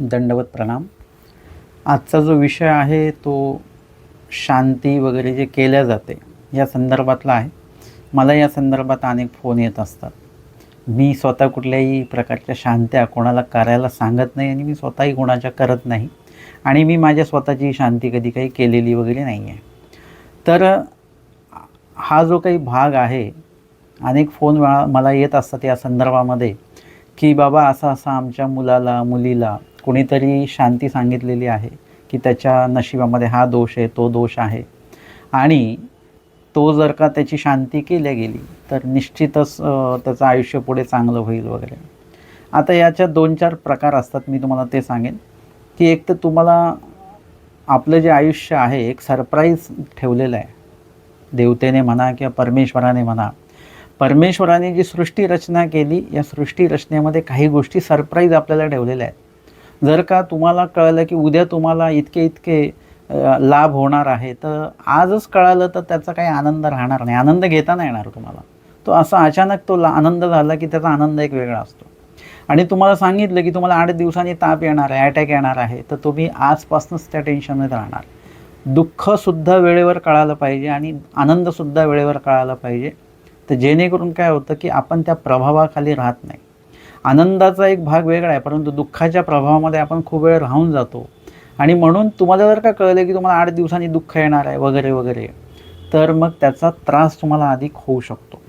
दंडवत प्रणाम. आजचा जो विषय आहे तो शांती वगैरे जे केल्या जाते या संदर्भातला आहे. मला या संदर्भात अनेक फोन येत असतात. मी स्वतः कुठल्याही प्रकारच्या शांत्या कोणाला करायला सांगत नाही आणि मी स्वतःही कोणाच्या करत नाही. आणि मी माझ्या स्वतःची शांती कधी काही केलेली वगैरे नाही आहे तर हा जो काही भाग आहे अनेक फोन वेळा मला येत असतात या संदर्भामध्ये की बाबा असं असं आमच्या मुलाला मुलीला कुणीतरी शांती सांगितलेली आहे की त्याच्या नशिबामध्ये हा दोष आहे तो दोष आहे. आणि तो जर का त्याची शांती केल्या गेली तर निश्चितच त्याचं आयुष्य पुढे चांगलं होईल वगैरे. आता याच्या दोन चार प्रकार असतात मी तुम्हाला ते सांगेन. की एक तर तुम्हाला आपलं जे आयुष्य आहे एक सरप्राईज ठेवलेलं आहे. देवतेने म्हणा किंवा परमेश्वराने म्हणा. परमेश्वराने जी सृष्टी रचना केली या सृष्टी रचनेमध्ये काही गोष्टी सरप्राईज आपल्याला ठेवलेल्या आहेत. जर का तुम्हाला कळलं की उद्या तुम्हाला इतके इतके लाभ होणार आहे तर आजच कळालं तर त्याचा काही आनंद राहणार नाही. आनंद घेता नाही येणार तुम्हाला. तो असा अचानक तो ला- आनंद झाला की त्याचा आनंद एक वेगळा असतो. आणि तुम्हाला सांगितलं की तुम्हाला आठ दिवसांनी ताप येणार आहे अटॅक येणार आहे तर तुम्ही आजपासूनच त्या टेन्शनमध्ये राहणार. दुःखसुद्धा वेळेवर कळालं पाहिजे आणि आनंदसुद्धा वेळेवर कळालं पाहिजे. तर जेणेकरून काय होतं की आपण त्या प्रभावाखाली राहत नाही. आनंदाचा एक भाग वेगळा आहे परंतु दुःखाच्या प्रभावामध्ये आपण खूप वेळ राहून जातो. आणि म्हणून तुम्हाला जर का कळलं की तुम्हाला आठ दिवसांनी दुःख येणार आहे वगैरे वगैरे तर मग त्याचा त्रास तुम्हाला अधिक होऊ शकतो.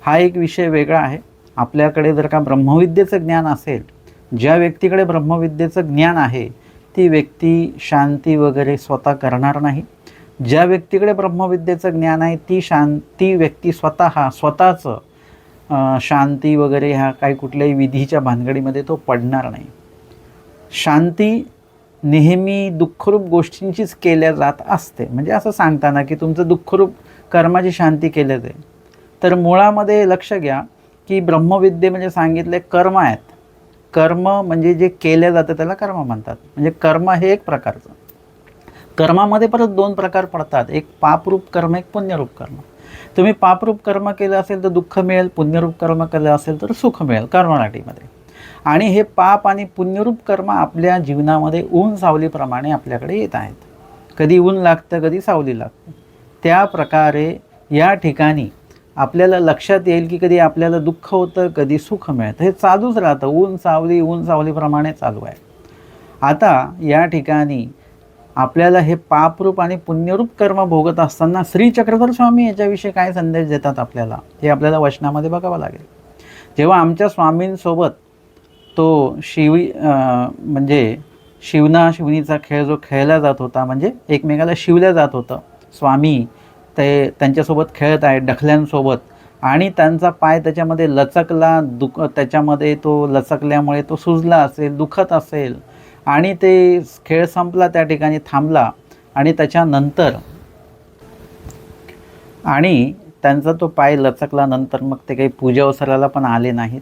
हा एक विषय वेगळा आहे. आपल्याकडे जर का ब्रह्मविद्येचं ज्ञान असेल ज्या व्यक्तीकडे ब्रह्मविद्येचं ज्ञान आहे ती व्यक्ती शांती वगैरे स्वतः करणार नाही. ज्या व्यक्तीकडे ब्रह्मविद्येचं ज्ञान आहे ती शां ती व्यक्ती स्वतः स्वतःचं शांती वगैरे ह्या काही कुठल्याही विधीच्या भानगडीमध्ये तो पडणार नाही. शांती नेहमी दुःखरूप गोष्टींचीच केल्या जात असते. म्हणजे असं सांगताना की तुमचं दुःखरूप कर्माची शांती केल्या जाईल. तर मुळामध्ये लक्ष घ्या की ब्रह्मविद्ये म्हणजे सांगितले कर्म आहेत. कर्म म्हणजे जे केल्या जातं त्याला कर्म म्हणतात. म्हणजे कर्म हे एक प्रकारचं. कर्मामध्ये परत दोन प्रकार पडतात. एक पापरूप कर्म एक पुण्यरूप कर्म. तुम्ही पापरूप कर्म केलं असेल तर दुःख मिळेल पुण्यरूप कर्म केलं असेल तर सुख मिळेल कर्मनाटीमध्ये आणि हे पाप आणि पुण्यरूप कर्म आपल्या जीवनामध्ये ऊन सावलीप्रमाणे आपल्याकडे येत आहेत. कधी ऊन लागतं कधी सावली लागते. त्या प्रकारे या ठिकाणी आपल्याला लक्षात येईल की कधी आपल्याला दुःख होतं कधी सुख मिळतं. हे चालूच राहतं. ऊन सावली ऊन सावलीप्रमाणे चालू आहे. आता या ठिकाणी आपल्याला हे पापरूप आणि पुण्यरूप कर्म भोगत असताना श्री चक्रधर स्वामी याच्याविषयी काय संदेश देतात आपल्याला? हे आपल्याला वचनामध्ये बघावं लागेल. जेव्हा आमच्या स्वामींसोबत तो शिवी म्हणजे शिवना शिवनीचा खेळ जो खेळला जात होता म्हणजे एकमेकाला शिवल्या जात होतं. स्वामी ते त्यांच्यासोबत खेळत आहेत डखल्यांसोबत आणि त्यांचा पाय त्याच्यामध्ये लचकला दुख त्याच्यामध्ये तो लचकल्यामुळे तो सुजला असेल दुखत असेल. आणि ते खेळ संपला त्या ठिकाणी थांबला आणि त्याच्यानंतर आणि त्यांचा तो पाय लचकला नंतर मग ते काही पूजा अवसराला पण आले नाहीत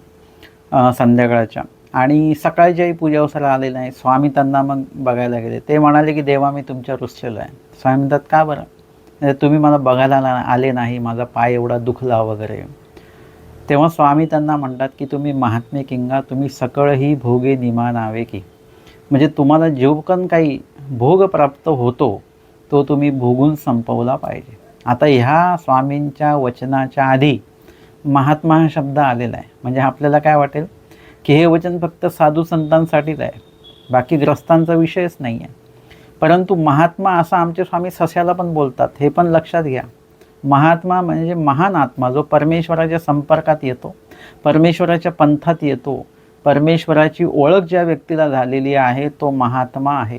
संध्याकाळच्या. आणि सकाळच्याही पूजा अवसराला आले नाही स्वामी त्यांना मग बघायला गेले. ते म्हणाले की देवा मी तुमच्या रुसलेलो आहे. स्वामी म्हणतात का बरं? म्हणजे तुम्ही मला बघायला ना- आले नाही माझा पाय एवढा दुखला वगैरे. तेव्हा स्वामी त्यांना म्हणतात की तुम्ही महात्मे किंगा तुम्ही सकळही भोगे निमा नावे की. म्हणजे तुम्हाला जो पण काही भोग प्राप्त होतो तो तुम्ही भोगून संपवला पाहिजे. आता ह्या स्वामींच्या वचनाच्या आधी महात्मा हा शब्द आलेला आहे. म्हणजे आपल्याला काय वाटेल? की हे वचन फक्त साधू संतांसाठीच आहे. बाकी ग्रस्तांचा विषयच नाही आहे. परंतु महात्मा असा आमचे स्वामी सस्याला पण बोलतात. हे पण लक्षात घ्या. महात्मा म्हणजे महान आत्मा जो परमेश्वराच्या संपर्कात येतो परमेश्वराच्या पंथात येतो परमेश्वराची ओळख ज्या व्यक्तीला झालेली आहे तो महात्मा आहे.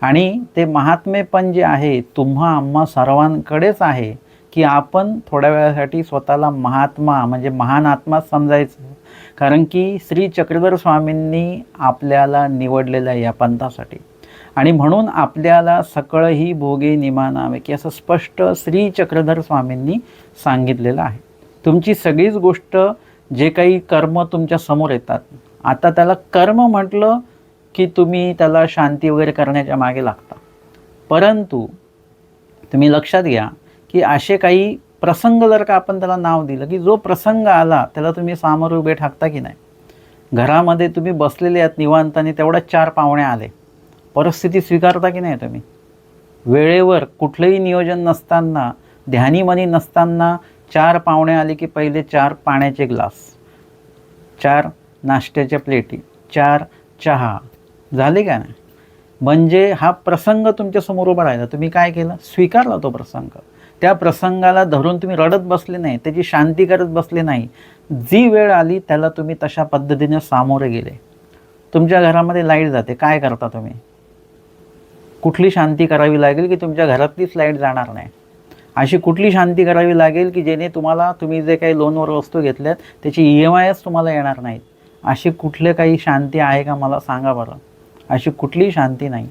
आणि ते महात्मेपण जे आहे तुम्हा आम्हा सर्वांकडेच आहे की आपण थोड्या वेळासाठी स्वतःला महात्मा म्हणजे महान आत्मा समजायचं. कारण की श्री चक्रधर स्वामींनी आपल्याला निवडलेलं आहे या पंथासाठी. आणि म्हणून आपल्याला सकळही भोगे निमानावे की असं स्पष्ट श्री चक्रधर स्वामींनी सांगितलेलं आहे. तुमची सगळीच गोष्ट जे काही कर्म तुमच्यासमोर येतात. आता त्याला कर्म म्हटलं की तुम्ही त्याला शांती वगैरे करण्याच्या मागे लागता. परंतु तुम्ही लक्षात घ्या की असे काही प्रसंग जर का आपण त्याला नाव दिलं की जो प्रसंग आला त्याला तुम्ही सामोर उभे ठाकता की नाही? घरामध्ये तुम्ही बसलेले आहात निवांताने तेवढ्या चार पाहुणे आले. परिस्थिती स्वीकारता की नाही तुम्ही? वेळेवर कुठलंही नियोजन नसताना ध्यानीमनी नसताना चार पाहुणे आले की पहिले चार पाण्याचे ग्लास चार नाश्त्याच्या प्लेटी चार चहा. झाले का नाही? म्हणजे हा प्रसंग तुमच्यासमोर उभा राहिला. तुम्ही काय केलं? स्वीकारला तो प्रसंग. त्या प्रसंगाला धरून तुम्ही रडत बसले नाही त्याची शांती करत बसले नाही. जी वेळ आली त्याला तुम्ही तशा पद्धतीने सामोरे गेले. तुमच्या घरामध्ये लाइट जाते. काय करता तुम्ही? कुठली शांती करावी लागेल की तुमच्या घरातलीच लाइट जाणार नाही? अशी कुठली शांती करावी लागेल की जेणे तुम्हाला तुम्ही जे काही लोनवर वस्तू घेतल्यात त्याची ई एम आयच तुम्हाला येणार नाहीत. अशी कुठले काही शांती आहे का मला सांगा बरं. अशी कुठली शांती नाही.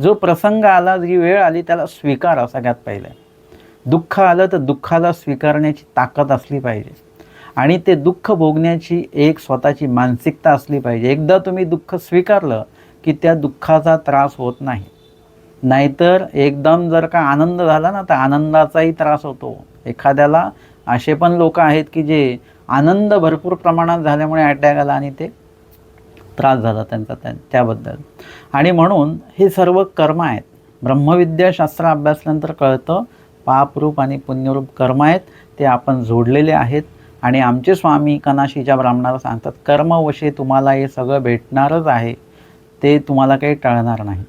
जो प्रसंग आला जी वेळ आली त्याला स्वीकारा सगळ्यात पहिले दुःख आलं तर दुःखाला स्वीकारण्याची ताकद असली पाहिजे. आणि ते दुःख भोगण्याची एक स्वतःची मानसिकता असली पाहिजे. एकदा तुम्ही दुःख स्वीकारलं की त्या दुःखाचा त्रास होत नाही. नाहीतर एकदम जर का आनंद झाला ना तर आनंदाचाही त्रास होतो. एखाद्याला असे पण लोक आहेत की जे आनंद भरपूर प्रमाणात झाल्यामुळे अटॅक आला आणि ते त्रास झाला त्यांचा त्या त्याबद्दल. आणि म्हणून हे सर्व कर्म आहेत. ब्रह्मविद्याशास्त्र अभ्यासल्यानंतर कळतं पापरूप आणि पुण्यरूप कर्म आहेत ते आपण जोडलेले आहेत. आणि आमचे स्वामी कनाशीच्या ब्राह्मणाला सांगतात कर्मवशे तुम्हाला हे सगळं भेटणारच आहे ते तुम्हाला काही टळणार नाही.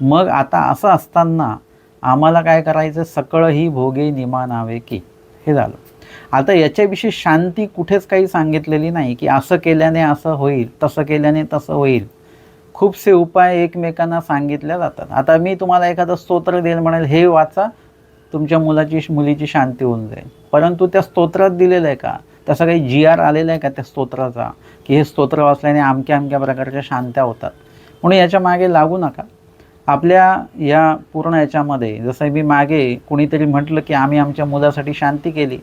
मग आता असं असताना आम्हाला काय करायचं? सकळ ही भोगे निमा नावे की. हे झालं. आता याच्याविषयी शांती कुठेच काही सांगितलेली नाही की असं केल्याने असं होईल तसं केल्याने तसं होईल. खूपसे उपाय एकमेकांना सांगितल्या जातात. आता मी तुम्हाला एखादं स्तोत्र देईल म्हणेल हे वाचा तुमच्या मुलाची मुलीची शांती होऊन जाईल. परंतु त्या स्तोत्रात दिलेलं आहे का? तसं काही जी आर आलेला आहे का त्या स्तोत्राचा? की हे स्तोत्र वाचल्याने अमक्या अमक्या प्रकारच्या शांत्या होतात. म्हणून याच्या मागे लागू नका. आपल्या या पूर्ण याच्यामध्ये जसं मी मागे कुणीतरी म्हटलं की आम्ही आमच्या मुलासाठी शांती केली.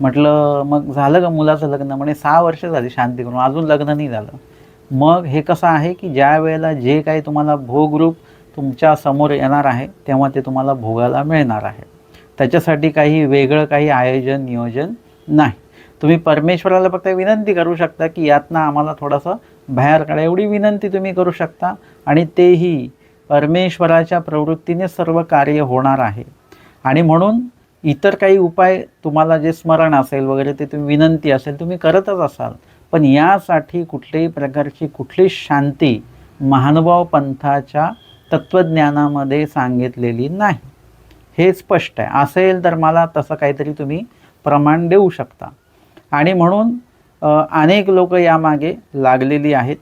म्हटलं मग झालं का मुलाचं लग्न? म्हणे सहा वर्ष झाली शांती करून अजून लग्न नाही झालं. मग हे कसं आहे की ज्या वेळेला जे काही तुम्हाला भोगरूप तुमच्यासमोर येणार आहे तेव्हा ते तुम्हाला भोगायला मिळणार आहे. त्याच्यासाठी काही वेगळं काही आयोजन नियोजन नाही. तुम्ही परमेश्वराला फक्त विनंती करू शकता की यातनं आम्हाला थोडंसं बाहेर काढा. एवढी विनंती तुम्ही करू शकता आणि तेही परमेश्वराच्या प्रवृत्तीने सर्व कार्य होणार आहे. आणि म्हणून इतर काही उपाय तुम्हाला जे स्मरण असेल वगैरे ते तुम्ही विनंती असेल तुम्ही करतच असाल. पण यासाठी कुठल्याही प्रकारची कुठली शांती महानुभाव पंथाच्या तत्त्वज्ञानामध्ये सांगितलेली नाही. हे स्पष्ट आहे. असेल तर मला तसं काहीतरी तुम्ही प्रमाण देऊ शकता. आणि म्हणून अनेक लोक यामागे लागलेली आहेत.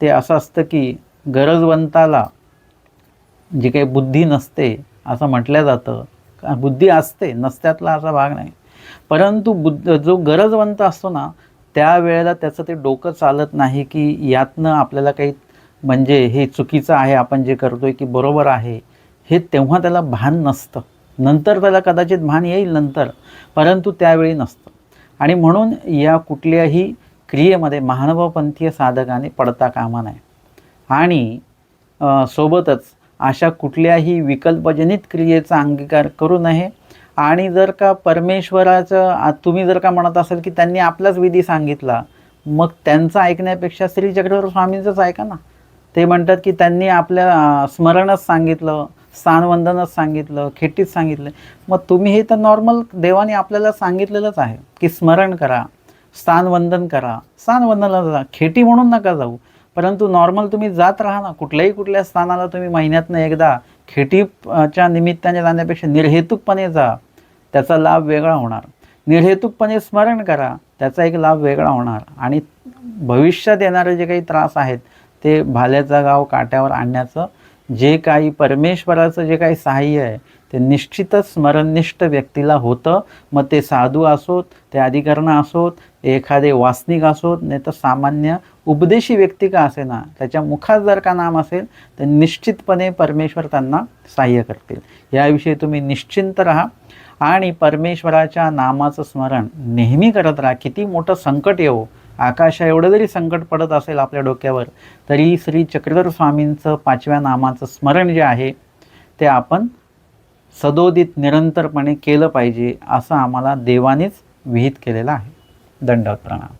ते असं असतं की गरजवंताला जी काही बुद्धी नसते असं म्हटलं जातं का- बुद्धी असते नसत्यातला असा भाग नाही. परंतु बुद्ध जो गरजवंत असतो ना त्यावेळेला त्याचं ते डोकं चालत नाही की यातनं आपल्याला काही म्हणजे हे चुकीचं आहे आपण जे करतो आहे की बरोबर आहे हे तेव्हा त्याला भान नसतं. नंतर त्याला कदाचित भान येईल नंतर परंतु त्यावेळी नसतं. आणि म्हणून या कुठल्याही क्रियेमध्ये महानुभवपंथीय साधकाने पडता कामा नये. आणि सोबतच अशा कुठल्याही विकल्पजनित क्रियेचा अंगीकार करू नये. आणि जर का परमेश्वराचं तुम्ही जर का म्हणत असाल की त्यांनी आपलाच विधी सांगितला मग त्यांचं ऐकण्यापेक्षा श्री चक्रवर्ती स्वामींचंच ऐका ना? ते म्हणतात की त्यांनी आपल्या स्मरणच सांगितलं स्थानवंदनच सांगितलं खेटीच सांगितलं. मग तुम्ही हे तर नॉर्मल देवाने आपल्याला सांगितलेलंच आहे की स्मरण करा स्थानवंदन करा. स्थानवंदनाला जा खेटी म्हणून नका जाऊ. परंतु नॉर्मल तुम्ही जात राहा ना कुठल्याही कुठल्या स्थानाला तुम्ही महिन्यातनं एकदा खेटीच्या निमित्ताने जाण्यापेक्षा निर्हेतुकपणे जा. त्याचा लाभ वेगळा होणार. निर्हेतुकपणे स्मरण करा त्याचा एक लाभ वेगळा होणार. आणि भविष्यात येणारे जे काही त्रास आहेत ते भाल्याचा गाव काट्यावर आणण्याचं जे काही परमेश्वराचं जे काही सहाय्य आहे ते निश्चितच स्मरणनिष्ठ व्यक्तीला होतं. मग ते साधू असोत ते अधिकरण असोत एखादे वासनिक असोत नाही तर सामान्य उपदेशी व्यक्ती का असे ना त्याच्या मुखात जर का नाम असेल तर निश्चितपणे परमेश्वर त्यांना सहाय्य करतील. याविषयी तुम्ही निश्चिंत राहा. आणि परमेश्वराच्या नामाचं स्मरण नेहमी करत राहा. किती मोठं संकट येवो. आकाशा एवढं जरी संकट पडत असेल आपल्या डोक्यावर तरी श्री चक्रधर स्वामींचं पाचव्या नामाचं स्मरण जे आहे ते आपण सदोदित निरंतरपणे केलं पाहिजे असं आम्हाला देवानेच विहित केलेलं आहे. दंडवत प्रणाम.